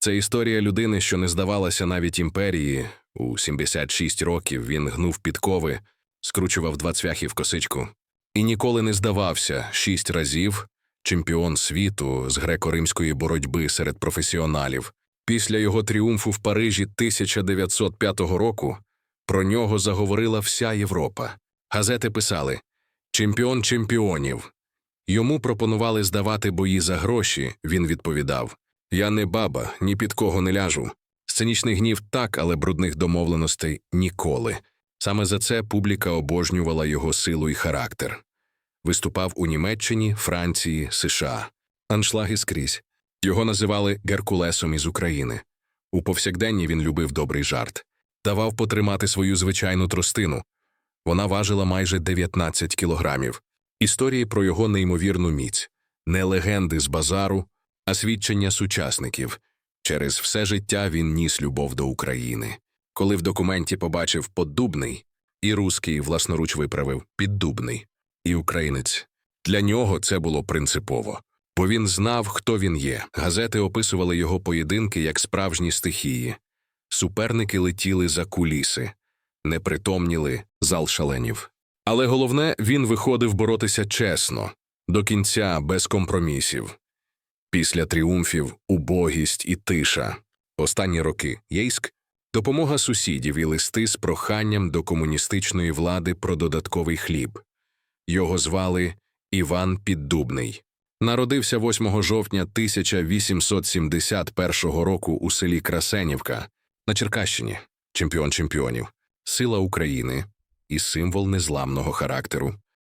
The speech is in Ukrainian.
Це історія людини, що не здавалася навіть імперії. У 76 років він гнув підкови, скручував два цвяхи в косичку. І ніколи не здавався шість разів чемпіон світу з греко-римської боротьби серед професіоналів. Після його тріумфу в Парижі 1905 року про нього заговорила вся Європа. Газети писали Чемпіон чемпіонів. Йому пропонували здавати бої за гроші. Він відповідав Я не баба, ні під кого не ляжу. Сценічний гнів так, але брудних домовленостей ніколи. Саме за це публіка обожнювала його силу і характер. Виступав у Німеччині, Франції, США. Аншлаги скрізь. Його називали Геркулесом із України. У повсякденні він любив добрий жарт, давав потримати свою звичайну тростину. Вона важила майже 19 кілограмів. Історії про його неймовірну міць, не легенди з базару, а свідчення сучасників. Через все життя він ніс любов до України. Коли в документі побачив поддубний, і руський власноруч виправив піддубний, і українець. Для нього це було принципово, бо він знав, хто він є. Газети описували його поєдинки як справжні стихії. Суперники летіли за куліси, непритомніли, зал шаленів. Але головне, він виходив боротися чесно, до кінця без компромісів. Після тріумфів убогість і тиша. Останні роки Єйськ допомога сусідів і листи з проханням до комуністичної влади про додатковий хліб. Його звали Іван Піддубний. Народився 8 жовтня 1871 року у селі Красенівка на Черкащині, чемпіон чемпіонів, сила України і символ незламного характеру.